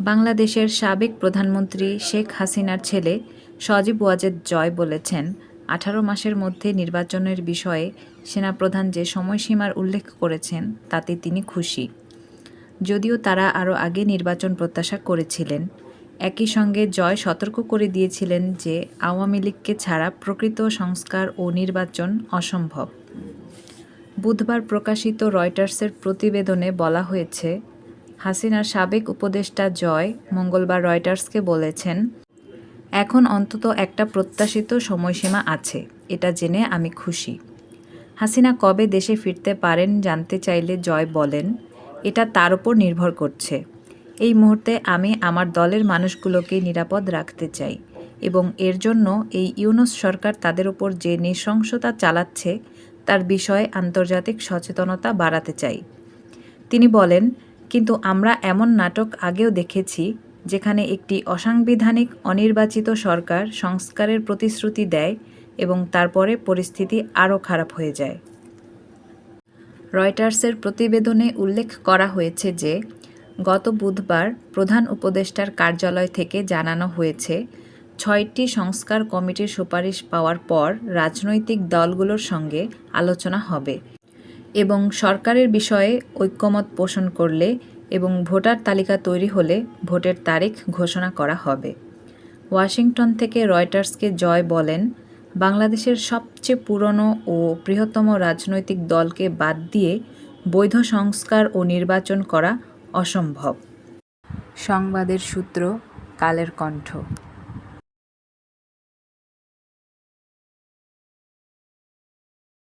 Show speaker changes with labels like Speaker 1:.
Speaker 1: বাংলাদেশের সাবেক প্রধানমন্ত্রী শেখ হাসিনার ছেলে সজীব ওয়াজেদ জয় বলেছেন, আঠারো মাসের মধ্যে নির্বাচনের বিষয়ে সেনাপ্রধান যে সময়সীমার উল্লেখ করেছেন, তাতে তিনি খুশি। যদিও তারা আরও আগে নির্বাচন প্রত্যাশা করেছিলেন, একই সঙ্গে জয় সতর্ক করে দিয়েছিলেন যে আওয়ামী লীগকে ছাড়া প্রকৃত সংস্কার ও নির্বাচন অসম্ভব। বুধবার প্রকাশিত রয়টার্সের প্রতিবেদনে বলা হয়েছে হাসিনার সাবেক উপদেষ্টা জয় মঙ্গলবার রয়টার্সকে বলেছেন, এখন অন্তত একটা প্রত্যাশিত সময়সীমা আছে, এটা জেনে আমি খুশি। হাসিনা কবে দেশে ফিরতে পারেন জানতে চাইলে জয় বলেন, এটা তার উপর নির্ভর করছে। এই মুহূর্তে আমি আমার দলের মানুষগুলোকে নিরাপদ রাখতে চাই এবং এর জন্য এই ইউনুস সরকার তাদের উপর যে নৃশংসতা চালাচ্ছে, তার বিষয়ে আন্তর্জাতিক সচেতনতা বাড়াতে চাই। তিনি বলেন কিন্তু আমরা এমন নাটক আগেও দেখেছি, যেখানে একটি অসাংবিধানিক, অনির্বাচিত সরকার সংস্কারের প্রতিশ্রুতি দেয় এবং তারপরে পরিস্থিতি আরও খারাপ হয়ে যায়। রয়টার্সের প্রতিবেদনে উল্লেখ করা হয়েছে যে, গত বুধবার প্রধান উপদেষ্টার কার্যালয় থেকে জানানো হয়েছে, ছয়টি সংস্কার কমিটির সুপারিশ পাওয়ার পর রাজনৈতিক দলগুলোর সঙ্গে আলোচনা হবে। এবং সরকারের বিষয়ে ঐক্যমত পোষণ করলে এবং ভোটার তালিকা তৈরি হলে ভোটের তারিখ ঘোষণা করা হবে। ওয়াশিংটন থেকে রয়টার্সকে জয় বলেন, বাংলাদেশের সবচেয়ে পুরনো ও বৃহত্তম রাজনৈতিক দলকে বাদ দিয়ে বৈধ সংস্কার ও নির্বাচন করা অসম্ভব। সংবাদের সূত্র, কালের কণ্ঠ।